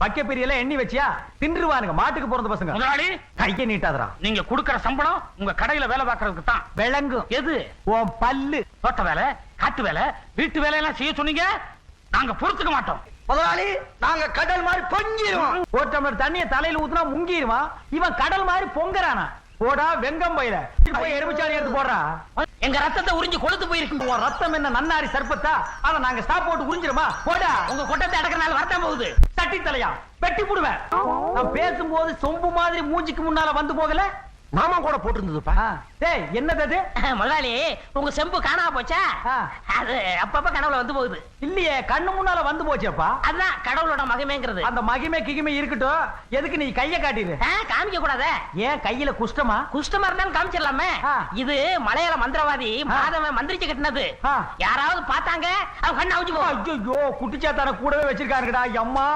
பக்க பெரியல எண்ணி வச்சியா? தின்றுவானுங்க மாட்டுக்கு பிறந்த பசங்க. முதலாளி கைய நீட்டாதடா. நீங்க குடுக்கற சம்பளம் உங்க கடையில வேலை பார்க்கறதுக்கு தான். விளங்கும். எது? உன் பல்லு. தோட்ட வேலை காட்டு வேலை வீட்டு வேலையெல்லாம் செய்ய சொன்னீங்க? நாங்க பொறுத்துக்க மாட்டோம். முதலாளி நாங்க கடல் மாதிரி பொங்கிடுவோம் ஒரு டம்ளர் தண்ணிய தலையில ஊத்துனா முங்கிடுவான் இவன் கடல் மாதிரி பொங்கறானா? போடா வெங்கம் பயில. போய் எலுமிச்சாணி எடுத்து போடுறா? எங்க ரத்தத்தை உறிஞ்சு கொழுத்து போயிருக்கு. ரத்தம் என்ன நன்னாரி சர்பத்தா? ஆனா நாங்க ஸ்டாப் போட்டு உறிஞ்சிருமா? போடா. உங்க கொட்டத்தை அடக்கறனால வரத்தான் போகுது. தட்டி தலையா வெட்டி போடுவேன். நான் பேசும்போது சொம்பு மாதிரி மூஞ்சிக்கு முன்னால வந்து போகல? மாமா கூட போட்டிருந்ததுப்பா. டேய் என்னது அது? முதலாளி உங்க செம்பு காணாம போச்சா. அது அப்பப்ப கனவுல வந்து போகுது. இல்லையே கண்ணு முன்னால வந்து போச்சேப்பா. அதுதான் கடவுளோட மகிமைங்கிறது. அந்த மகிமை கிகிமை இருக்கட்டும். எதுக்கு நீ கைய காட்டிடு? காமிக்க கூடாதே. ஏன் கையில குஷ்டமா? குஷ்டமா இருந்தாலும் காமிச்சிடலாமே. இது மலையாள மந்திரவாதி மாதவன் மந்திரிச்சு கட்டினது. யாராவது பார்த்தாங்க அவன் கண்ணு அவுஞ்சு போகும் ஐயோ குட்டிச்சாத்தான கூடவே வச்சிருக்காருடா அம்மா.